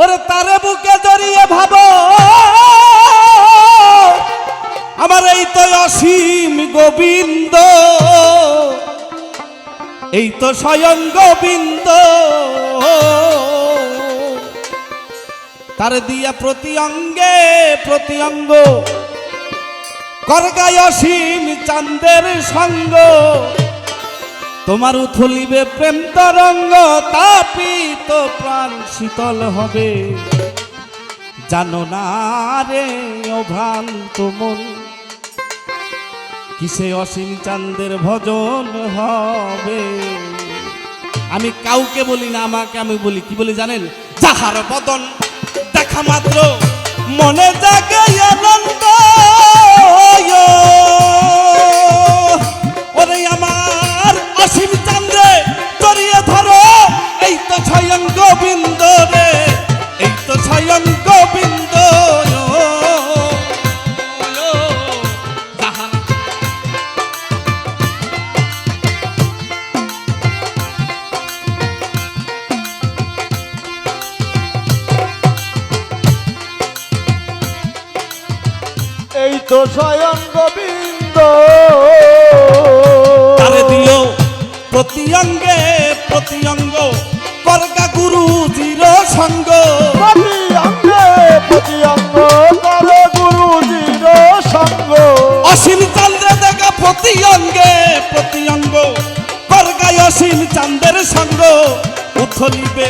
ওরে তারে বুকে জড়িয়ে ভাব। আমার এই তো অসীম গোবিন্দ, এই তো স্বয়ং গোবিন্দ। তার দিয়া প্রতি অঙ্গে, প্রতি অঙ্গ, করগায় অসীম চান্দের সঙ্গ। তোমার উথলিবে প্রেম তরঙ্গ তাপিত প্রাণ শীতল হবে। জানো না রে অভ্রান্ত মন, কিসে অসীম চান্দের ভজন হবে? আমি কাউকে বলি না, আমাকে আমি বলি, কি বলি জানেন? যাহার বদন দেখা মাত্র, মনে জাগে আনন্দ। স্বয়ং গোবিন্দ তারে দিও প্রতি অঙ্গে প্রতি অঙ্গ করগা গুরু জির সঙ্গ। প্রতি অঙ্গে প্রতি অঙ্গ করে গুরুজির সঙ্গ। অসীম চন্দ্রে দেখা প্রতি অঙ্গে প্রতি অঙ্গ করগায় অসীম চন্দ্রের সঙ্গ। উথলিবে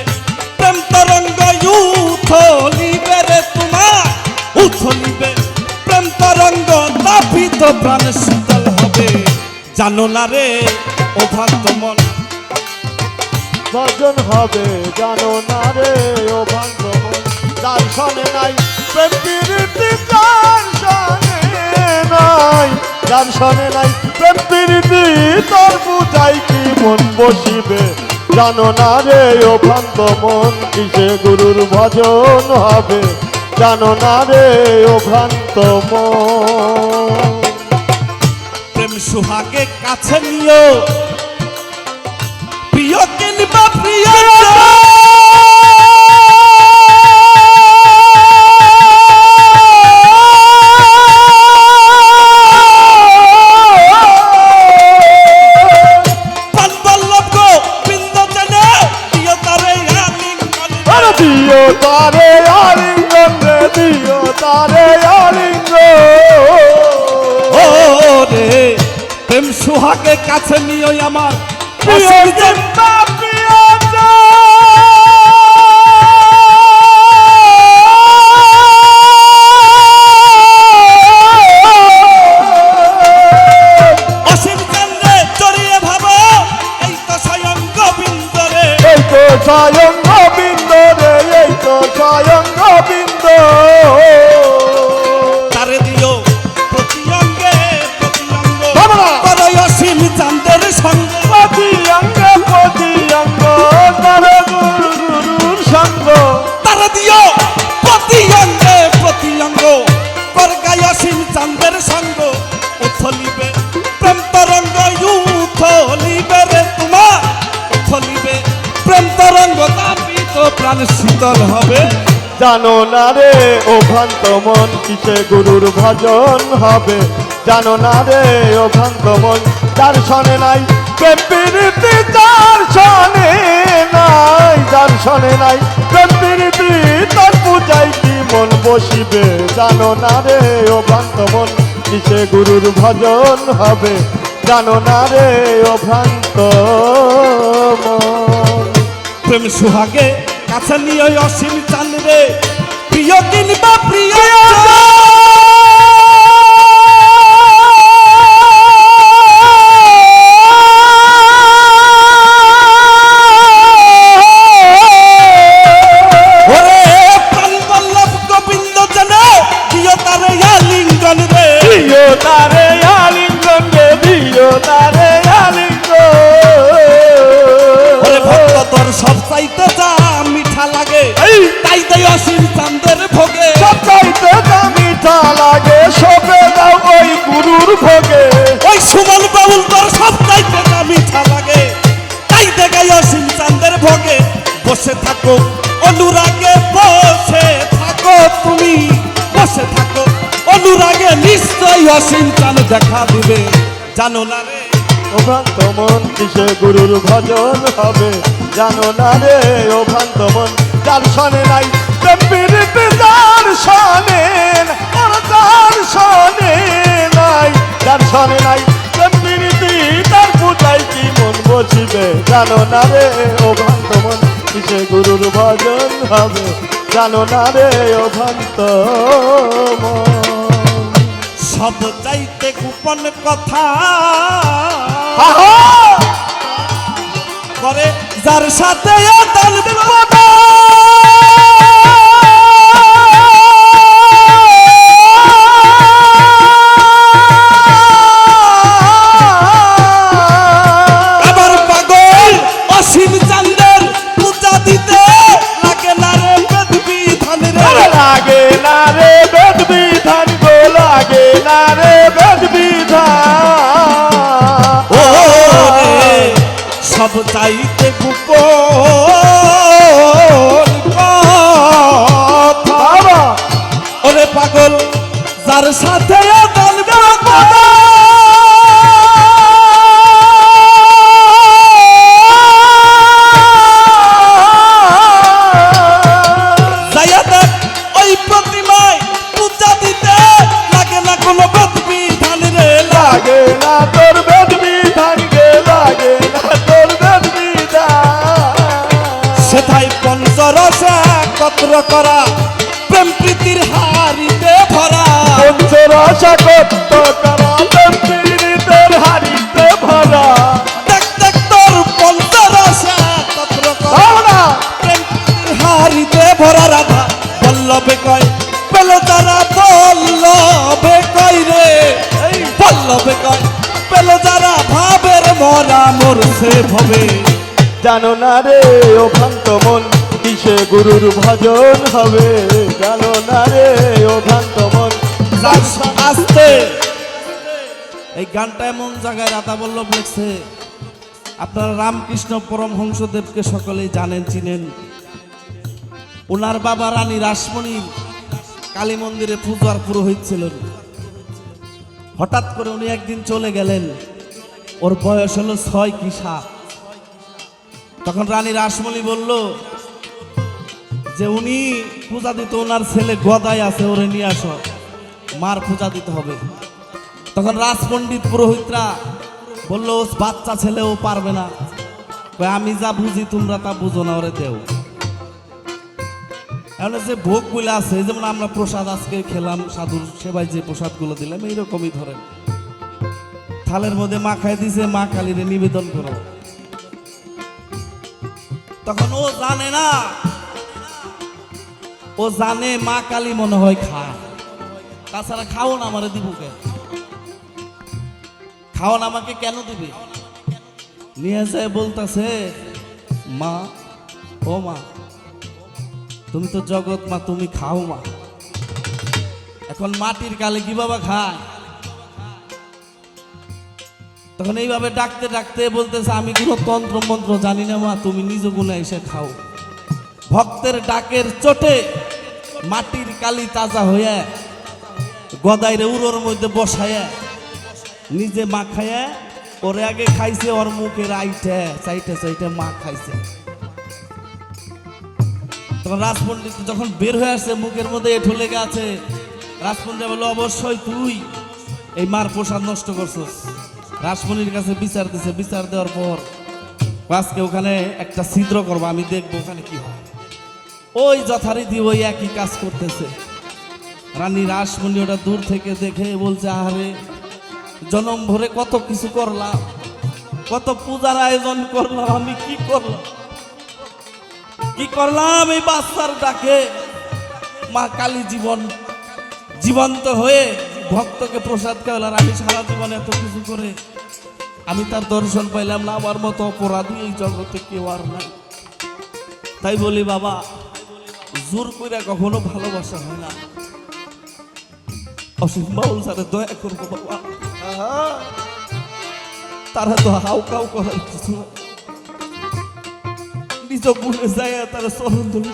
জানো না রে, ও ভক্ত মন। ভজন হবে, জানো না রে, ও ভাঙ্গমন যার শনে নাই, প্রেম প্রীতি শনে নাই। যার শনে নাই, প্রেম প্রীতি তোর বুঝাই কি মন বসিবে? জানো না রে, ও ভ্রান্ত মন, কিসে গুরুর ভজন হবে? জানো না রে, ও ভ্রান্ত মন। সুহাগে কাছে নিও। প্রিয় কিনবা প্রিয় তারে আলিঙ্গন আরে দিও তারে আলিঙ্গন রে দিও তারে প্রেম সুহাগে কাছে নিয়ে আমার প্রিয় দিও প্রতি অঙ্গে প্রতি অঙ্গ করগায় অসীম চান্দের সঙ্গ, উথলিবে প্রেম তরঙ্গ উথলিবে রে তোমার, উথলিবে প্রেম তরঙ্গ, তাপিত প্রাণ শীতল হবে। জানো না রে, ও ভ্রান্ত মন, কিসে গুরুর ভজন হবে? জানো না রে, ও ভ্রান্ত মন যার শনে নাই প্রেম প্রীতি যার শনে নাই যার শনে নাই। বসিবে? জানো না রে ও ভ্রান্ত কিসে গুরুর ভজন হবে? জানো না রে ও ভ্রান্ত প্রেম সুহাগে, কাছে নিয়ে অসীম চান্দ্রে প্রিয় কিনবা প্রিয় অনুরাগে নিশ্চয় অসীম দেখা দিবে। জানো না রে। ও ভ্রান্ত মন কিসে গুরুর ভজন হবে? জানো না রে ও ভ্রান্ত মন। যার সনে নাই প্রীতি যার সনে ওর যার নাই। যার নাই প্রীতি তার পূজায় কি মন বসিবে? জানো না রে ও ভ্রান্ত মন কিসে গুরুর ভজন হবে? জানো না রে ও ভ্রান্ত মন। সব চাইতে গোপন কথা। করে যার সাথে চাইতে গোপন ওরে পাগল যার সাথে একত্র করা প্রেম প্রীতির হারিতে ভরা। করা পীড়িতের হারিতে ভরা। দেখ দেখ তোর করা প্রেম প্রীতির হারিতে ভরা রাধা বল্লভে কয় পেল যারা বল্লভে কয় রে। এই। বল্লভে কয় পেল যারা ভাবের মরা মরছে ভবে। জানো না রে ও ভ্রান্ত মন। কিসে গুরুর ভজন হবে। জানো না রে, ও মন। আসতে। এই গানটা এমন জায়গায় রাধা বল্লভ লিখছে। আপনারা রামকৃষ্ণ পরমহংসদেবকে সকলেই জানেন, চিনেন। ওনার বাবা রানী রাসমণি কালী মন্দিরে পূজার পুরোহিত ছিলেন। হঠাৎ করে উনি একদিন চলে গেলেন। ওর বয়স হলো ছয় কি সাত তখন রানী রাসমণি বলল যে উনি পূজা দিত ওনার ছেলে গদায় আছে, ওরে নিয়ে আসো। মার পূজা দিতে হবে। তখন রাজপণ্ডিত পুরোহিতরা বলল "ও বাচ্চা ছেলে, ও পারবে না। আমি যা বুঝি, তোমরা তা বুঝো না, ওরে দেও। এখন যে ভোগগুলো আছে যেমন আমরা প্রসাদ আজকে খেলাম, সাধুর সেবায় যে প্রসাদগুলো দিলাম, এইরকমই ধরেন। থালের মধ্যে মা খাই দিছে, মা কালীরে নিবেদন করো। তখন ও জানে না ও জানে মা কালী মনে হয় খায়। তাছাড়া খাওন আমারে দিব কে খাওন আমাকে কেন দিবে? নিয়ে যায় বলতেছে, মা, ও মা, তুমি তো জগৎ মা, তুমি খাও মা। এখন মাটির কালে কি বাবা খায়? তখন এইভাবে ডাকতে ডাকতে বলতেছে, আমি কোনো তন্ত্র মন্ত্র জানি না মা, তুমি নিজ গুণে এসে খাও। ভক্তের ডাকের চোটে মাটির কালি তাজা হয়ে, গদাইরে উড়োর মধ্যে বসায়া, নিজে মা খায়া, ওরে আগে খাইছে ওর মুখের আইটে চাইটে চাইটে মা খাইছে। তখন রাজপণ্ডিত যখন বের হয়ে আসছে মুখের মধ্যে এঠো লেগে আছে, রাজপণ্ডিত বলল অবশ্যই তুই এই মার প্রসাদ নষ্ট করছস। রাসমণির কাছে বিচার দিছে, বিচার দেওয়ার পর, আজকে ওখানে একটা ছিদ্র করব, আমি দেখব ওখানে কি হয়। ওই যথারীতি ওই একই কাজ করতেছে। রানী রাসমণি ওটা দূর থেকে দেখে বলছে, আহারে, জনম ভরে কত কিছু করলাম, কত পূজার আয়োজন করলাম, আমি কি করলাম? কি করলাম এই বাচ্চার ডাকে? মা কালী জীবন, জীবন্ত হয়ে ভক্তকে প্রসাদ খাওয়ালার আমি সারা জীবন এত কিছু করে। আমি তার দর্শন পাইলাম না, আমার মতো অপরাধী এই জগতে কেউ আর নাই। তাই বলি, বাবা জোর করে কখনো ভালোবাসা হয় না। অসীম বাউল স্যারে দয়া করব বাবা। তারা তো হাউ কাউ করার কিছু নিজ গুণে যায় তারা চরণ ধরে।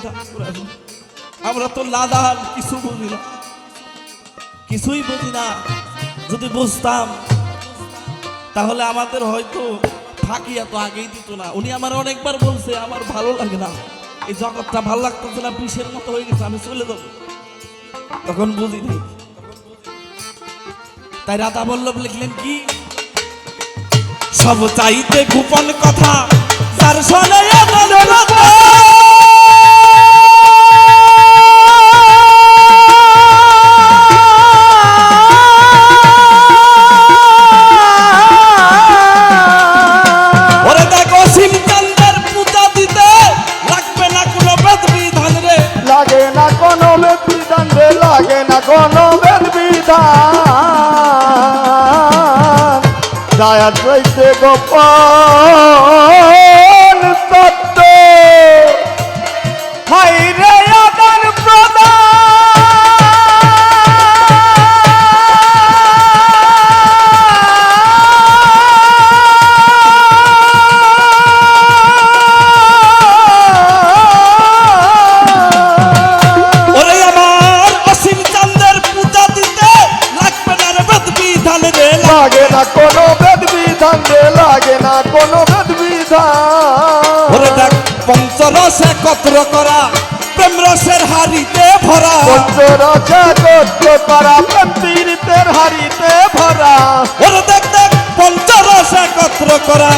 আমরা তো লাদান কিছু বুঝি না। কিছুই বুঝি না। যদি বুঝতাম তাহলে আমাদের হয়তো ফাঁকি এত আগেই দিত না। উনি আমার অনেকবার বলছে আমার ভালো লাগে না। এই জগৎটা ভালো লাগতেছে না, বিষের মতো হয়ে গেছে, আমি চলে যাব। তখন বুঝি নাই। তাই রাধা বল্লভ লিখলেন কি? সব চাইতে গোপন কথা তার শোনে কোনো বেদ বিধান পঞ্চরস একত্র করা প্রেম রসের হাড়িতে ভরা। পঞ্চরসে গদ্য করা পীড়িতের হারিতে ভরা। ওরে দেখ দেখ পঞ্চরস একত্র করা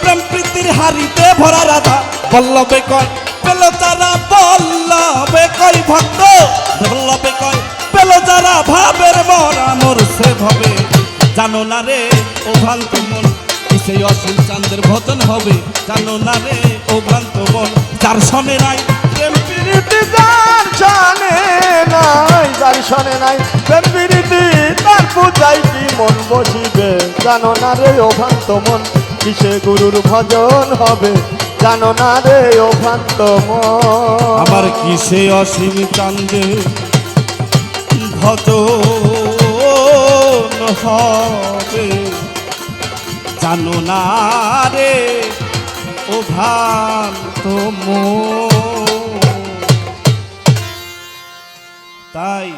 প্রেম প্রীতির হাড়িতে ভরা রাধা। বল্লভে কয় পেল তারা বল্লভে কয় ভক্ত। বল্লভে কয় পেল যারা ভাবের মরা মোর সে ভবে। জানো না রে ও মন কি সেই অসীম চান্দের ভজন হবে, জানো না রে, ও ভ্রান্ত মন যার শোনে নাই, প্রেম প্রীতি, যার জানে নাই, যার শোনে নাই, প্রেম পীড়িতি তার পূজাই কি মন বসিবে? জানো না রে, ও ভ্রান্ত মন, কিসে গুরুর ভজন হবে? জানো না রে, ও ভ্রান্ত মন। আমার কিসে অসীম চান্দে ভজন হবে? জানো না রে ও মন। তাই